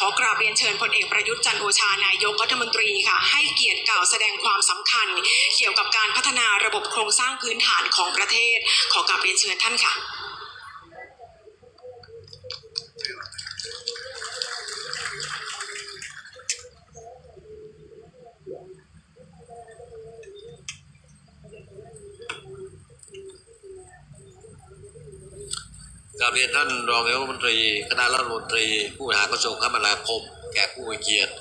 ขอกราบเรียนเชิญพลเอกประยุทธ์จันทร์โอชานายกรัฐมนตรีค่ะ ให้เกียรติกล่าวแสดงความสำคัญ เกี่ยวกับการพัฒนาระบบโครงสร้างพื้นฐานของประเทศ ขอกราบเรียนเชิญท่านค่ะ กราบเรียนท่านรองนายกรัฐมนตรี คณะรัฐมนตรี ผู้บริหารกระทรวงคมนาคม แขกผู้มีเกียรติ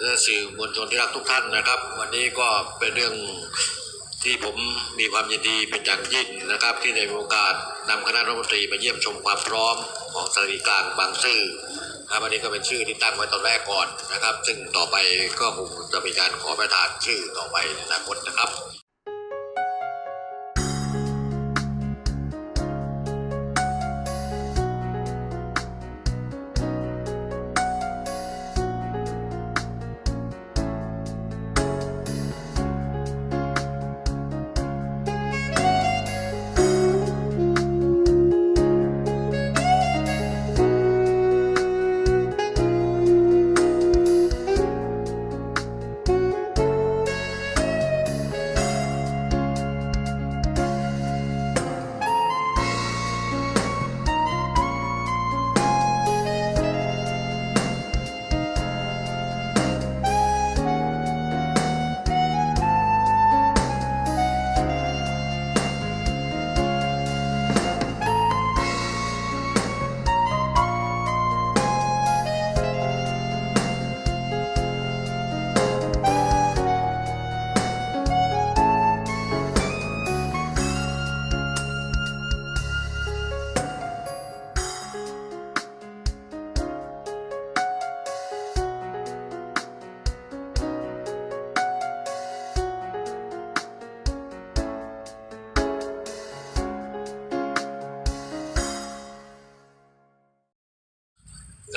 และสื่อมวลชนที่รักทุกท่านนะครับ วันนี้ก็เป็นเรื่องที่ผมมีความยินดีเป็นอย่างยิ่งนะครับ ที่ได้มีโอกาสนำคณะรัฐมนตรีมาเยี่ยมชมความพร้อมของสถานีกลางบางซื่อครับวันนี้ก็เป็นชื่อที่ตั้งไว้ตอนแรกก่อนนะครับ ซึ่งต่อไปก็คงจะมีการขอประทานชื่อต่อไปในอนาคตนะครับ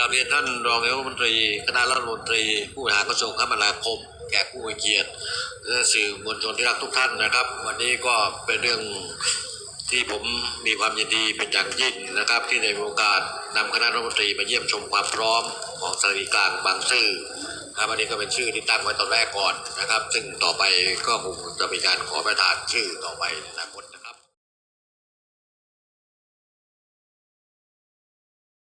กราบเรียนท่านรองนายกรัฐมนตรีคณะรัฐมนตรี ผู้บริหารกระทรวงคมนาคม แขกผู้มีเกียรติและสื่อมวลชนที่รักทุกท่านนะครับ วันนี้ก็เป็นเรื่องที่ผมมีความยินดีเป็นอย่างยิ่งนะครับ ที่ได้มีโอกาสนำคณะรัฐมนตรีมาเยี่ยมชมความพร้อมของสถานีกลางบางซื่อนะครับวันนี้ก็เป็นชื่อที่ตั้งไว้ตอนแรกก่อนนะครับ ซึ่งต่อไปก็คงจะมีการขอประทานชื่อต่อไปในอนาคตนะครับ